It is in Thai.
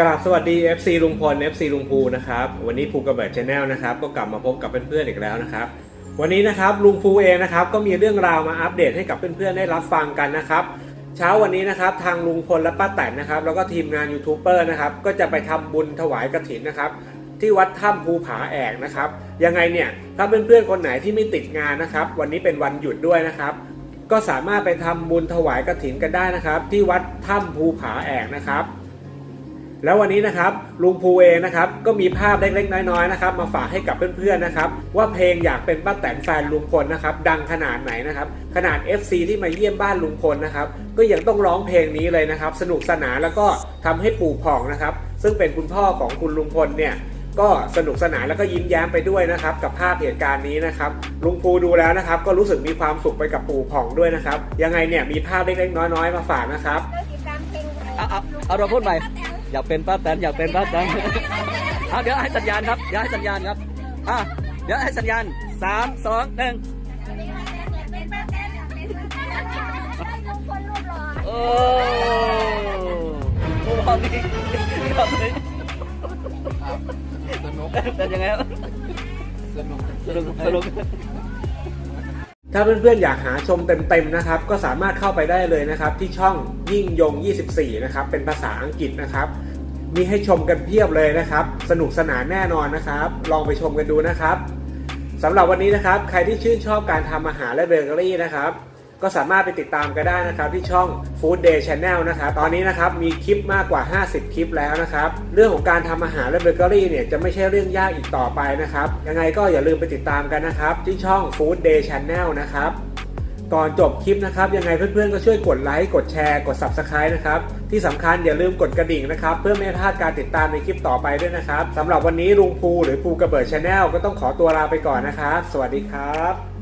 กราบสวัสดี FC ลุงพล FC ลุงภูนะครับ วันนี้ภูกระเบิดชาแนลนะครับ ก็กลับมาพบกับเพื่อนๆอีกแล้วนะครับ วันนี้นะครับลุงภูเองนะครับ ก็มีเรื่องราวมาอัปเดตให้กับเพื่อนๆได้รับฟังกันนะครับ เช้าวันนี้นะครับทางลุงพลและป้าแตนนะครับ แล้วก็ทีมงานยูทูบเบอร์นะครับ ก็จะไปทำบุญถวายกฐินนะครับ ที่วัดถ้ำภูผาแอกนะครับ ยังไงเนี่ยถ้าเพื่อนๆคนไหนที่ไม่ติดงานนะครับ วันนี้เป็นวันหยุดด้วยนะครับ ก็สามารถไปทำบุญถวายกฐินกันได้นะครับ ที่วัดถ้ำภูผาแอกนะครับ แล้ววันนี้นะครับลุงภูเองนะครับก็มีภาพเล็กๆน้อยๆนะครับมาฝากให้กับเพื่อนๆนะครับว่าเพลงอยากเป็นป้าแตนแฟนลุงพลนะครับดังขนาดไหนนะครับขนาด FC ที่มาเยี่ยมบ้านลุงพลนะครับก็ยังต้องร้องเพลงนี้เลยนะครับสนุกสนานแล้วก็ทำให้ปู่ผ่องนะครับซึ่งเป็นคุณพ่อของคุณลุงพลเนี่ยก็สนุกสนานแล้วก็ยิ้มแย้มไปด้วยนะครับกับภาพเหตุการณ์นี้นะครับลุงภูดูแล้วนะครับ ก็รู้สึกมีความสุขไปกับปู่ผ่องด้วยนะครับ ยังไงเนี่ยมีภาพเล็กๆน้อยๆมาฝากนะครับเอาเอาเอาเราพูดใหม่ อยากเป็นป้าแตนอยากเป็นป้าแตนเอาเดี๋ยวให้สัญญาณครับเดี๋ยวให้สัญญาณครับอะเดี๋ยวให้สัญญาณสามสองหนึ่งโอ้โหรอบนี้รอบนี้สนุกเป็นยังไงครับสนุกสนุกสนุก ถ้าเพื่อนๆอยากหาชมเต็มๆนะครับ ก็สามารถเข้าไปได้เลยนะครับที่ช่องยิ่งยง 24 นะครับ เป็นภาษาอังกฤษนะครับ มีให้ชมกันเพียบเลยนะครับ สนุกสนานแน่นอนนะครับ ลองไปชมกันดูนะครับสำหรับวันนี้นะครับ ใครที่ชื่นชอบการทำอาหารและเบเกอรี่นะครับ ก็สามารถไปติดตามกันได้นะครับที่ช่อง Food Day Channel นะครับตอนนี้นะครับมีคลิปมากกว่า 50 คลิปแล้วนะครับเรื่องของการทำอาหารและเบเกอรี่เนี่ยจะไม่ใช่เรื่องยากอีกต่อไปนะครับยังไงก็อย่าลืมไปติดตามกันนะครับที่ช่อง Food Day Channel นะครับก่อนจบคลิปนะครับยังไงเพื่อนๆก็ช่วยกดไลค์กดแชร์กด Subscribe นะครับที่สำคัญอย่าลืมกดกระดิ่งนะครับเพื่อไม่ให้พลาดการติดตามในคลิปต่อไปด้วยนะครับสำหรับวันนี้ลุงภูหรือภูกระเบิดชาแนลก็ต้องขอตัวลาไปก่อนนะครับ สวัสดีครับ